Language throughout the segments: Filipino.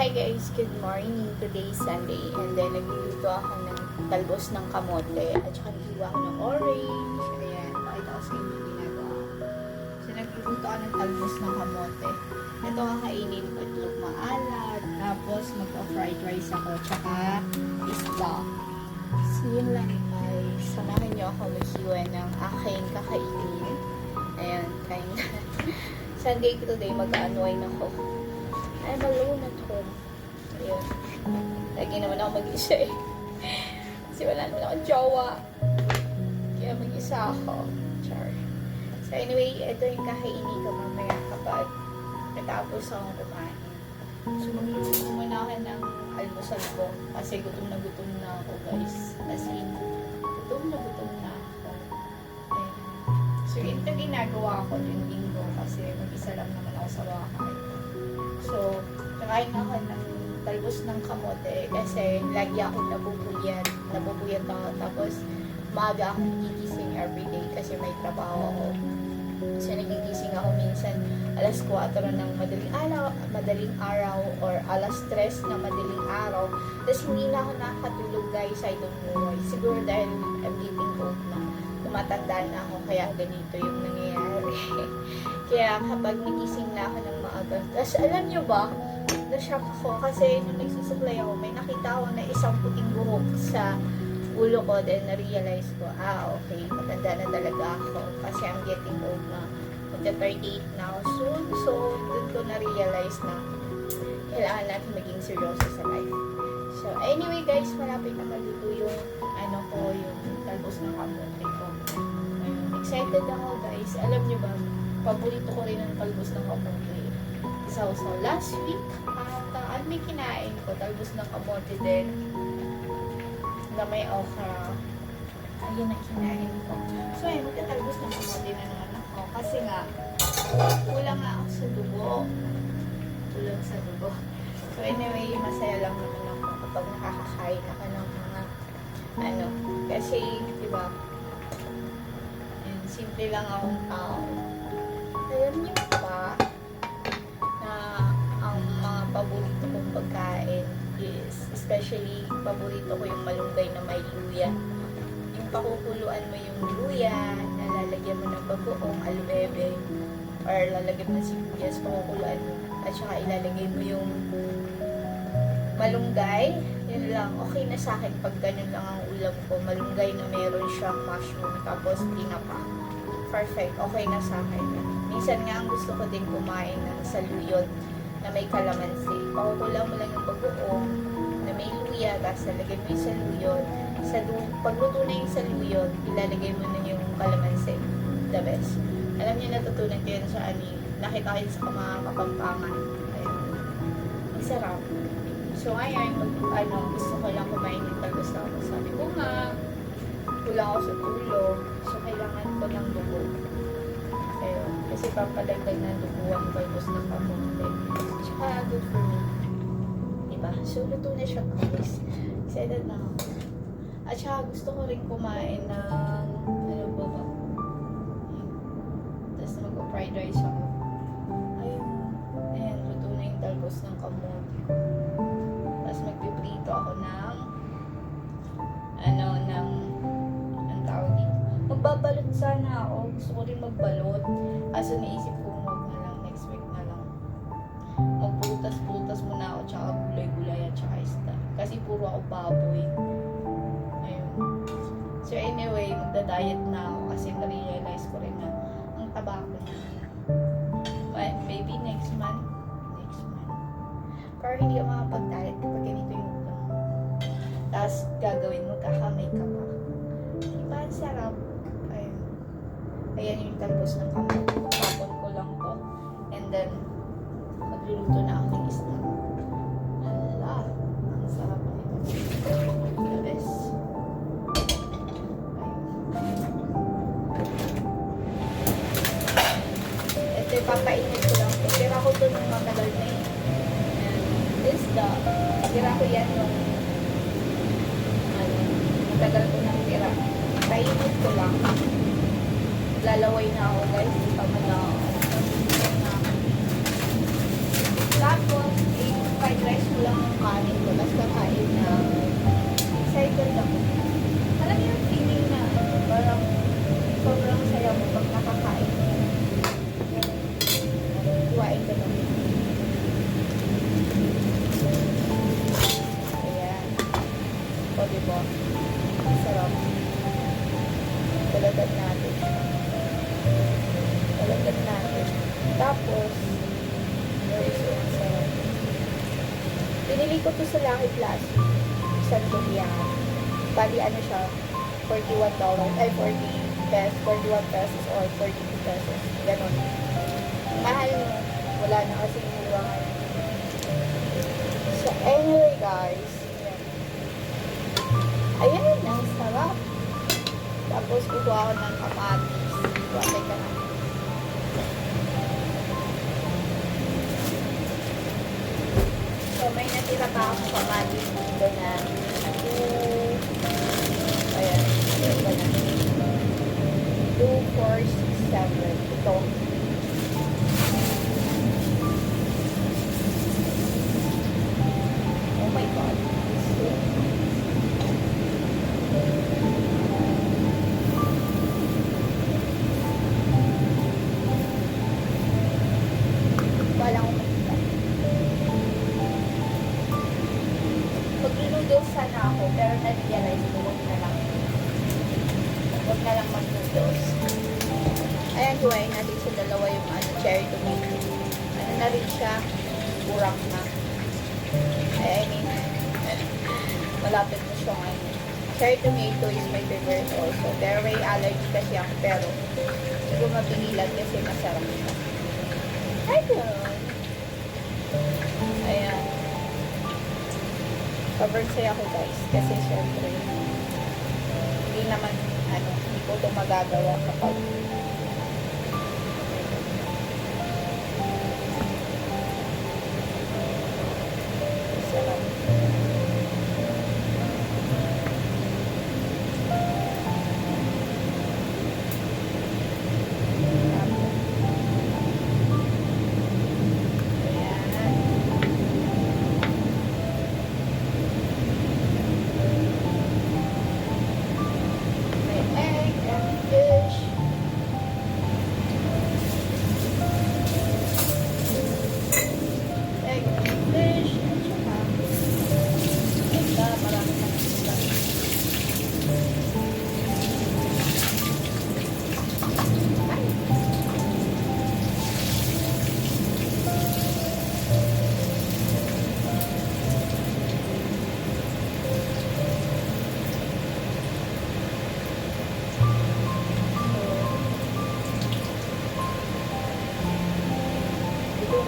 Hi guys, good morning. Today is Sunday and then nagluluto ako ng talbos ng kamote at saka naghiwa ako ng orange. Ayan, pakita ko sa inyo yung ginagawa. ko. So nagluluto ako ng talbos ng kamote. Ito kakainin ko itlog maalat. Tapos magpa-fried rice ako tsaka isda. So yun lang guys. Samahan niyo ako maghiwa ng aking kakainin. Ayan, kain na. Sunday ko today, mag-unwind ako. I'm alone at home. Ayun. Lagi naman ako mag-isa eh. Kasi wala naman akong jowa. Kaya mag-isa ako. Char. So anyway, ito yung kakainin ko mamaya kapag natapos akong kumain. So magluluto muna ako ng almusal ko. Kasi gutom na gutom na ako guys. As in, gutom na gutom na ako. Ayun. So ito ginagawa ko yung linggo kasi mag-isa lang naman ako sa bahay. So, kakain ako ng talbos ng kamote kasi lagi akong nabubuyat. Nabubuyat ako. Tapos, maaga akong nagigising everyday kasi may trabaho ako. So, nagigising ako minsan alas 4 ng madaling araw, madaling araw or alas 3 na madaling araw. Tapos, hindi na ako nakakatulog guys. I don't know why. Siguro dahil I'm getting old na. Tumatanda na ako kaya ganito yung nangyayari. Kaya kapag nagising na ako ng maaga, tapos alam nyo ba, na-shock ako kasi nung nagsusuklay ako, may nakita ako na isang puting buhok sa ulo ko, then na-realize ko, ah, okay, matanda na talaga ako kasi I'm getting old na. Magka 38 na ako soon, so dun ko na-realize na kailangan natin maging seryoso sa life. So, anyway guys, malapit na maluto yung ano ko, yung talbos ng kamote ko. Excited ako guys. Alam niyo ba, paborito ko rin ang talbos ng kamote. So last week, at uh, ano may kinain ko, talbos ng kamote din, na may okra. Ayun ang kinain ko. So, ayun, magtatalbos ng kamote na naman ako. Kasi nga, kulang nga ako sa dugo. Kulang sa dugo. So, anyway, masaya lang naman ako kapag nakakakain ako ng mga, ano, kasi, di ba, simple lang akong tao. Alam niyo ba na ang mga paborito kong pagkain is, especially, paborito ko yung malunggay na may luya. Yung pakukuluan mo yung luya, nalalagyan mo ng bagoong alubebe, or lalagyan mo ng sibuyas, pakukuluan mo, at saka ilalagay mo yung malunggay, yun lang, okay na sa akin pag ganun lang ang ulam ko. Malunggay na meron siyang mushroom, tapos tinapa. Perfect, okay na sa akin. Minsan nga ang gusto ko din kumain ng saluyot na may kalamansi. Pakukulang mo lang yung bagoong na may luya, tapos lalagay mo yung saluyot. Sa lu- pagluto na yung saluyot, ilalagay mo na yung kalamansi. The best. Alam niyo, natutunan ko yun sa ani. Nakita ko yun sa mga kapampangan. Ayun. Masarap. So ngayon, mag, ano, gusto ko lang kumain ng talbos ako. Sabi ko nga, kulang ako sa tulog. So kailangan ko ng dugo. Ayun. Kasi papadagdag ng dugo ang talbos ng kamote. Tsaka good for me. Diba? So luto na siya guys. Excited na ako. At saka gusto ko rin kumain ng ano ba ba? Tapos mag-fried rice ako. Ayun. Ayan, luto na yung talbos ng kamote. Sana ako. Gusto ko rin magbalot. Kaso naisip ko wag na lang next week na lang. Magpulutas-pulutas muna ako tsaka gulay-gulay at tsaka isda. Kasi puro ako baboy. Ayun. So anyway, magda-diet na ako kasi na-realize ko rin na ang taba ko. But maybe next month. Next month. Pero hindi ako makapag-diet kapag ganito yung. Tapos gagawin mo, kakamay Ayan yung talbos ng kamay. Tapon ko lang to. And then, magluluto na ako ng isda. Hala, ang sarap nito. The best. Ito papainit ko lang. Tira ko to nung matagal na yun. Ayan. Isda. Tira ko yan nung ano, matagal ko nang tira. Painit ko lang. Naglalaway na ako guys. Hindi pa man ako. Tapos, eh, fried rice ko lang ang kanin ko. Tapos kakain na excited ako. Alam yung feeling na parang sobrang saya mo pag nakakain. Kuhain ka naman. Ayan. O, diba? Sarap. Sarap. Pinili ko to sa Lucky Plaza. San Julian. Bali, ano siya, $41. Ay, 40 pesos. 41 pesos or 42 pesos. Ganon. Mahal mo. Wala na kasi mura ngayon. So, anyway guys. Ayan, ang sarap. Tapos, kukuha ako ng kamatis. Bakit ka na? So, may natira pa akong kamatis dito na 2 ayan, ayan ba na? 2, 4, 6, 7 ito oh my god na lang mag-noodles. Ayan, huwain natin sa dalawa yung ano, cherry tomato. Ano na rin siya, burang na. I mean, malapit na siya ngayon. Cherry tomato is my favorite also. Pero may allergy kasi ako, pero hindi ko mapigilan kasi masarap siya. Ayun. Ayan. Sobrang saya ko guys. Kasi syempre, hindi naman, ano, hindi ko ito magagawa kapag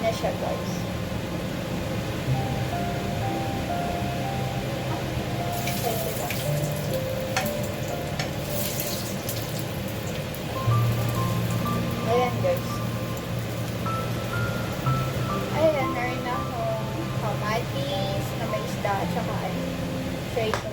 na siya guys. Ayan guys. Ayan, meron akong kamatis na may isda at saka ano,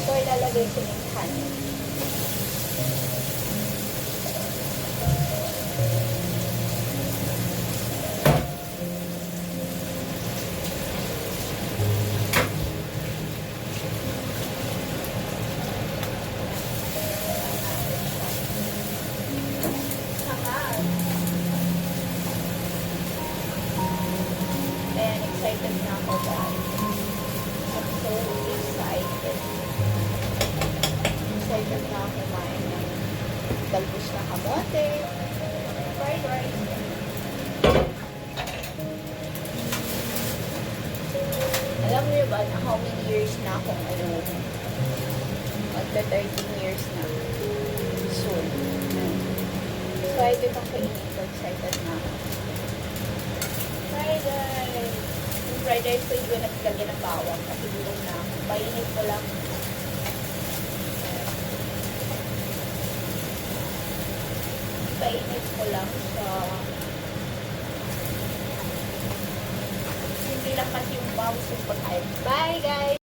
So, ilalagay ko yung kanin. Dalbos na kamote, fried rice. Alam niyo ba na how many years na akong ano, magta 13 years na. Soon. So, ito itong kainin ko. Excited na ako. Fried rice. Yung fried rice ko, hindi ko ng bawang kasi gutom na ako. Painit ko lang. Painit ko lang sa hindi lang kasi yung bawang sa pagkain. Bye guys!